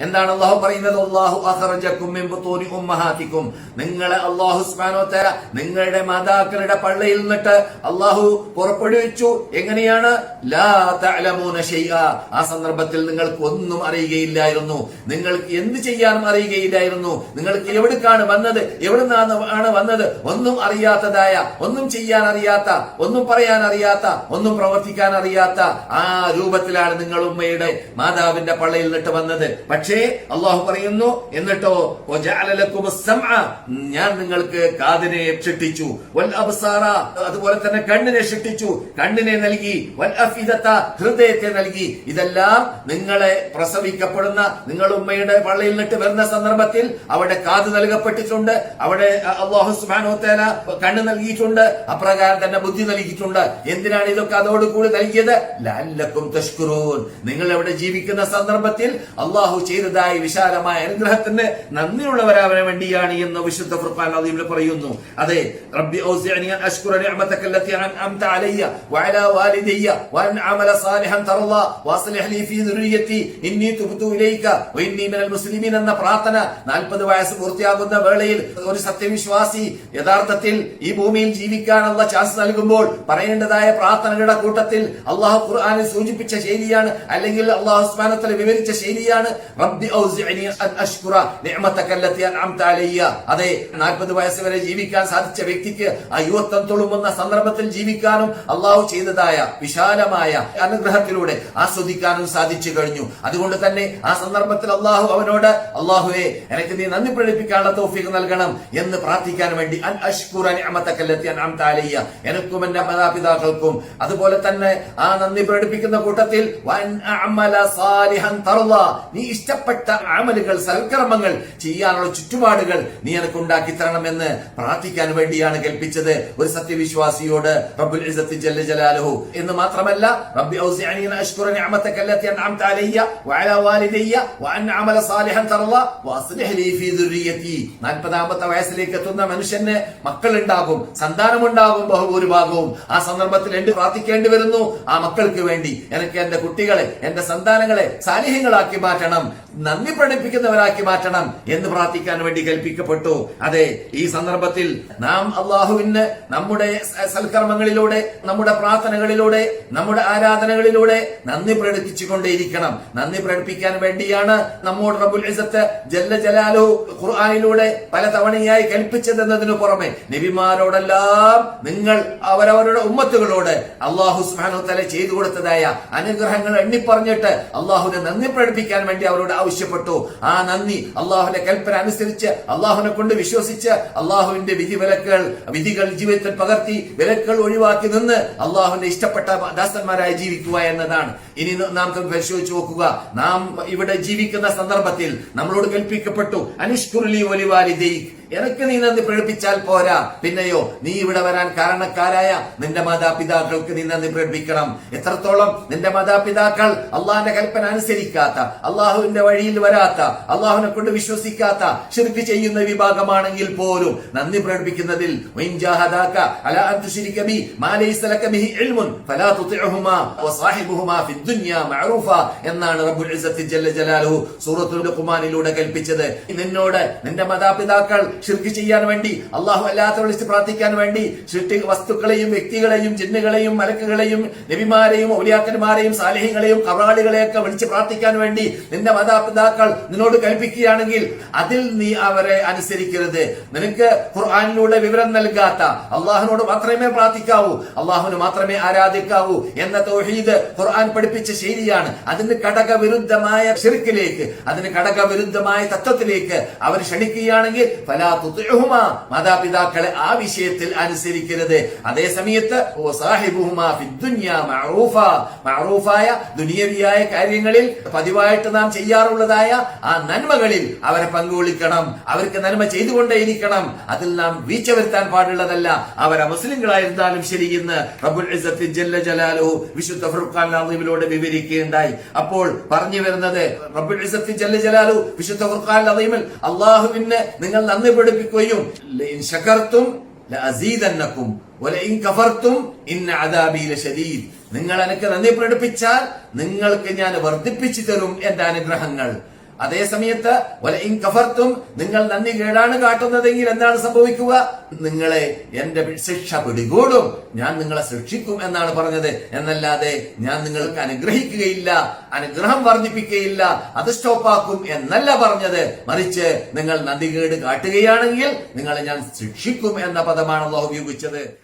എന്താണ് അള്ളാഹു പറയുന്നത്? അള്ളാഹു ഉമ്മഹാത്തിക്കും. നിങ്ങളെ അള്ളാഹു സ്മാനോത്തര നിങ്ങളുടെ മാതാക്കളുടെ പള്ളയിൽ നിന്നിട്ട് അള്ളാഹു പുറപ്പെടുവിച്ചു. എങ്ങനെയാണ്? ആ സന്ദർഭത്തിൽ നിങ്ങൾക്ക് ഒന്നും അറിയുകയില്ലായിരുന്നു. നിങ്ങൾക്ക് എന്ത് ചെയ്യാനും അറിയുകയില്ലായിരുന്നു. നിങ്ങൾക്ക് എവിടേക്കാണ് വന്നത്? എവിടുന്നാണ് ആണ് വന്നത്? ഒന്നും അറിയാത്തതായ ഒന്നും ചെയ്യാൻ അറിയാത്ത ഒന്നും പറയാൻ അറിയാത്ത ഒന്നും പ്രവർത്തിക്കാൻ അറിയാത്ത ആ രൂപത്തിലാണ് നിങ്ങൾ ഉമ്മയുടെ മാതാവിന്റെ പള്ളയിൽ നിന്നിട്ട് വന്നത്. അള്ളാഹു പറയുന്നു എന്നിട്ടോ ഞാൻ നിങ്ങൾക്ക് കാതിനെ ഷിട്ടിച്ചു വൽ അബ്സാറ അതുപോലെ തന്നെ കണ്ണിനെ ഷിട്ടിച്ചു കണ്ണിനെ നൽകി വൽ അഫിദത്ത ഹൃദയത്തെ നൽകി. ഇതെല്ലാം നിങ്ങളെ പ്രസവിക്കപ്പെടുന്ന നിങ്ങൾ ഉമ്മയുടെ പള്ളിയിൽ നിന്നിട്ട് വരുന്ന സന്ദർഭത്തിൽ അവിടെ കാത് നൽകപ്പെട്ടിട്ടുണ്ട്. അവിടെ അള്ളാഹു തആല കണ്ണ് നൽകിയിട്ടുണ്ട്. അപ്രകാരം തന്നെ ബുദ്ധി നൽകിയിട്ടുണ്ട്. എന്തിനാണ് ഇതൊക്കെ അതോടുകൂടി നൽകിയത്? ലഅല്ലക്കും തഷ്കുറൂൻ. നിങ്ങൾ അവിടെ ജീവിക്കുന്ന സന്ദർഭത്തിൽ അള്ളാഹു ചെയ്തതായ വിശാലമായ അനുഗ്രഹത്തിന് നന്ദിയുള്ളവരാവാൻ വേണ്ടിയാണ് എന്ന് വിശുദ്ധ ഫുർഖാൻ പറയുന്നു. അതെ റബ്ബി ഔസിഅനി അൻ അഷ്കുറ നിഅമതക അല്ലതി അൻഅംത അലയ്യ വഅലാ വാലിദയ്യ വഅൻ അമല സാലിഹൻ തർള വഅസ്ലിഹ് ലീ ഫീ ദുരിയത്തി ഇന്നി തുബ്തു ഇലൈക വഇന്നി മിനൽ മുസ്ലിമീൻ എന്ന പ്രാർത്ഥന 40 വയസ്സ് പൂർത്തിയാകുന്ന വേളയിൽ ഒരു സത്യവിശ്വാസി യഥാർത്ഥത്തിൽ ഈ ഭൂമിയിൽ ജീവിക്കാനുള്ള ചാൻസ് നൽകുമ്പോൾ പറയേണ്ടതായ പ്രാർത്ഥനകളുടെ കൂട്ടത്തിൽ അള്ളാഹു ഖുർആനിൽ സൂചിപ്പിച്ച ശൈലിയാണ് അല്ലെങ്കിൽ അള്ളാഹു സ്മാനത്തിൽ വിവരിച്ച ശൈലിയാണ്. റബ്ബി ഔസിഅനി അൻ അഷ്കുറ നിഅമതക അല്ലതി അൻഅംത അലയ്യ. അതെ 40 വയസ്സ് വരെ ജീവിക്കാൻ സാധിച്ച വ്യക്തിക്ക് യുവത്വം തുളുമ്പുന്ന സന്ദർഭത്തിൽ ജീവിക്കാനും അള്ളാഹു ചെയ്തതായ വിശാലമായ അനുഗ്രഹത്തിലൂടെ ആസ്വദിക്കാനും സാധിച്ചു കഴിഞ്ഞു. അതുകൊണ്ട് തന്നെ ആ സന്ദർഭത്തിൽ അള്ളാഹു അവനോട് അള്ളാഹുവെ എനിക്ക് നീ നന്ദി പ്രകടിപ്പിക്കാനുള്ള തൗഫീഖ് നൽകണം എന്ന് പ്രാർത്ഥിക്കാൻ വേണ്ടി അൻ അഷ്കുറ നിഅമതക അല്ലതി അൻഅംത അലയ്യ. എനിക്കും എന്റെ മാതാപിതാക്കൾക്കും അതുപോലെ തന്നെ ആ നന്ദി പ്രകടിപ്പിക്കുന്ന കൂട്ടത്തിൽ വൻ അഅമല സാലിഹൻ തർള നീ ഇഷ്ടപ്പെട്ട അമലുകൾ സൽക്കർമ്മങ്ങൾ ചെയ്യാനുള്ള ചുറ്റുപാടുകൾ നീ എനിക്ക് ഉണ്ടാക്കി തരണമെന്ന് പ്രാർത്ഥിക്കാൻ വേണ്ടിയാണ് കൽപ്പിച്ചത്. ഒരു സത്യവിശ്വാസിയോട് റബ്ബുൽ ജല്ല ജലാലുഹു എന്ന് മാത്രമല്ല റബ്ബി അഷ്കുറ നിഅമതക അല്ലതി അൻഅംത അലയ്യ വഅലാ വാലിദയ്യ വഅൻ അമല സാലിഹൻ തർള വഅസ്ലിഹ് ലീ ഫീ ദുർരിയതി 40ാമത്തെ വയസ്സിലേക്ക് എത്തുന്ന മനുഷ്യന് മക്കളുണ്ടാകും സന്താനമുണ്ടാകും ബഹുഭൂരിഭാഗവും. ആ സന്ദർഭത്തിൽ എന്ത് പ്രാർത്ഥിക്കേണ്ടി വരുന്നു? ആ മക്കൾക്ക് വേണ്ടി. എനിക്ക് എന്റെ കുട്ടികളെ എന്റെ സന്താനങ്ങളെ സാലിഹ്യങ്ങളാക്കി മാറ്റണം. നന്ദി പ്രകടിപ്പിക്കുന്നവരാക്കി മാറ്റണം എന്ന് പ്രാർത്ഥിക്കാൻ വേണ്ടി കൽപ്പിക്കപ്പെട്ടു. അതെ ഈ സന്ദർഭത്തിൽ നാം അള്ളാഹുവിന് നമ്മുടെ സൽക്കർമ്മങ്ങളിലൂടെ നമ്മുടെ പ്രാർത്ഥനകളിലൂടെ നമ്മുടെ ആരാധനകളിലൂടെ നന്ദി പ്രകടിപ്പിച്ചുകൊണ്ടേയിരിക്കണം. നന്ദി പ്രകടിപ്പിക്കാൻ വേണ്ടിയാണ് നമ്മോട് റബുൽ ഇസത്ത് ജല്ല ജലാലു ഖുർആാനിലൂടെ പല തവണയായി കൽപ്പിച്ചതെന്നതിനു പുറമെ നബിമാരോടെല്ലാം നിങ്ങൾ അവരവരുടെ ഉമ്മത്തുകളോട് അള്ളാഹു സ്മാനോ തല ചെയ്തു കൊടുത്തതായ അനുഗ്രഹങ്ങൾ എണ്ണിപ്പറഞ്ഞിട്ട് അള്ളാഹുവിനെ നന്ദി പ്രകടിപ്പിക്കാൻ വേണ്ടി അവരോട് ആവശ്യപ്പെട്ടു. ആ നന്ദി അള്ളാഹുവിന്റെ കൽപ്പന അനുസരിച്ച് അള്ളാഹുവിനെ കൊണ്ട് വിശ്വസിച്ച് അള്ളാഹുവിന്റെ വിധി വിലക്കുകൾ വിധികൾ ജീവിതത്തിൽ പകർത്തി വിലക്കുകൾ ഒഴിവാക്കി നിന്ന് അള്ളാഹുവിന്റെ ഇഷ്ടപ്പെട്ട ദാസന്മാരായി ജീവിക്കുക എന്നതാണ്. ഇനി നാം പരിശോധിച്ച് നോക്കുക. നാം ഇവിടെ ജീവിക്കുന്ന സന്ദർഭത്തിൽ നമ്മളോട് കൽപ്പിക്കപ്പെട്ടു. അനിഷ്കുറുലി ഒലിവാലിദൈ എനിക്ക് നീ നന്ദി പ്രകടിപ്പിച്ചാൽ പോരാ. പിന്നെയോ നീ ഇവിടെ വരാൻ കാരണക്കാരായ നിന്റെ മാതാപിതാക്കൾക്ക് നീ നന്ദി പ്രകടിപ്പിക്കണം. എത്രത്തോളം നിന്റെ മാതാപിതാക്കൾ അള്ളാഹിന്റെ കൽപ്പന അനുസരിക്കാത്ത അള്ളാഹുവിന്റെ വഴിയിൽ വരാത്ത അള്ളാഹുവിനെ കൊണ്ട് വിശ്വസിക്കാത്ത ശിർക്ക് ചെയ്യുന്ന വിഭാഗമാണെങ്കിൽ പോലും നന്ദി പ്രകടിപ്പിക്കുന്നതിൽ എന്നാണ് റബ്ബുൽ സൂറത്തുൽ ഖുമാനിലൂടെ കൽപ്പിച്ചത്. നിന്നോട് നിന്റെ മാതാപിതാക്കൾ ഷിർക്ക് ചെയ്യാൻ വേണ്ടി അള്ളാഹു അല്ലാത്ത വിളിച്ച് പ്രാർത്ഥിക്കാൻ വേണ്ടി സൃഷ്ടി വസ്തുക്കളെയും വ്യക്തികളെയും ജിന്നുകളെയും മലക്കുകളെയും നബിമാരെയും ഔലിയാക്കന്മാരെയും സാലിഹ്യങ്ങളെയും കവാളികളെയൊക്കെ വിളിച്ച് പ്രാർത്ഥിക്കാൻ വേണ്ടി നിന്റെ മാതാപിതാക്കൾ നിന്നോട് കൽപ്പിക്കുകയാണെങ്കിൽ അതിൽ നീ അവരെ അനുസരിക്കരുത്. നിനക്ക് ഖുർആാനിലൂടെ വിവരം നൽകാത്ത അള്ളാഹുനോട് മാത്രമേ പ്രാർത്ഥിക്കാവൂ അള്ളാഹുന് മാത്രമേ ആരാധിക്കാവൂ എന്ന തൗഹീദ് ഖുർആൻ പഠിപ്പിച്ച ശൈലിയാണ്. അതിന് ഘടകവിരുദ്ധമായ ഷിർക്കിലേക്ക് അതിന് ഘടകവിരുദ്ധമായ തത്വത്തിലേക്ക് അവർ ക്ഷണിക്കുകയാണെങ്കിൽ ഫലാ മാതാപിതാക്കളെ ആ വിഷയത്തിൽ അനുസരിക്കരുത്. അതേ സമയത്ത് മഅറൂഫായ ദുനിയവിയായ കാര്യങ്ങളിൽ പതിവായിട്ട് നാം ചെയ്യാറുള്ളതായ ആ നന്മകളിൽ അവരെ പങ്കുകൊള്ളിക്കണം. അവർക്ക് നന്മ ചെയ്തുകൊണ്ടേയിരിക്കണം. അതിൽ നാം വീഴ്ച വരുത്താൻ പാടുള്ളതല്ല. അവരെ മുസ്ലിങ്ങളായിരുന്നാലും ശരി ഇന്ന് ഇസ്സത്തി ജല്ല ജലാലു വിശുദ്ധ ഫുർഖാൻ വിവരിക്കുകയുണ്ടായി. അപ്പോൾ പറഞ്ഞു വരുന്നത് ജല്ല ജലാലു വിശുദ്ധ ഫുർഖാൻ അള്ളാഹുവിന് നിങ്ങൾ നന്ദി പഠിപ്പിക്കുകയും ലശദീദ്. നിങ്ങൾ എനിക്ക് നന്ദി പ്രകടിപ്പിച്ചാൽ നിങ്ങൾക്ക് ഞാൻ വർദ്ധിപ്പിച്ചു തരും എന്റെ അനുഗ്രഹങ്ങൾ. അതേ സമയത്ത് വലയും കഫർത്തും നിങ്ങൾ നന്ദി കേടാണ് കാട്ടുന്നതെങ്കിൽ എന്താണ് സംഭവിക്കുക? നിങ്ങളെ എന്റെ ശിക്ഷ പിടികൂടും. ഞാൻ നിങ്ങളെ ശിക്ഷിക്കും എന്നാണ് പറഞ്ഞത്. എന്നല്ലാതെ ഞാൻ നിങ്ങൾക്ക് അനുഗ്രഹിക്കുകയില്ല അനുഗ്രഹം വർദ്ധിപ്പിക്കുകയില്ല അത് സ്റ്റോപ്പാക്കും എന്നല്ല പറഞ്ഞത്. മറിച്ച് നിങ്ങൾ നന്ദികേട് കാട്ടുകയാണെങ്കിൽ നിങ്ങളെ ഞാൻ ശിക്ഷിക്കും എന്ന പദമാണ് ഉപയോഗിച്ചത്.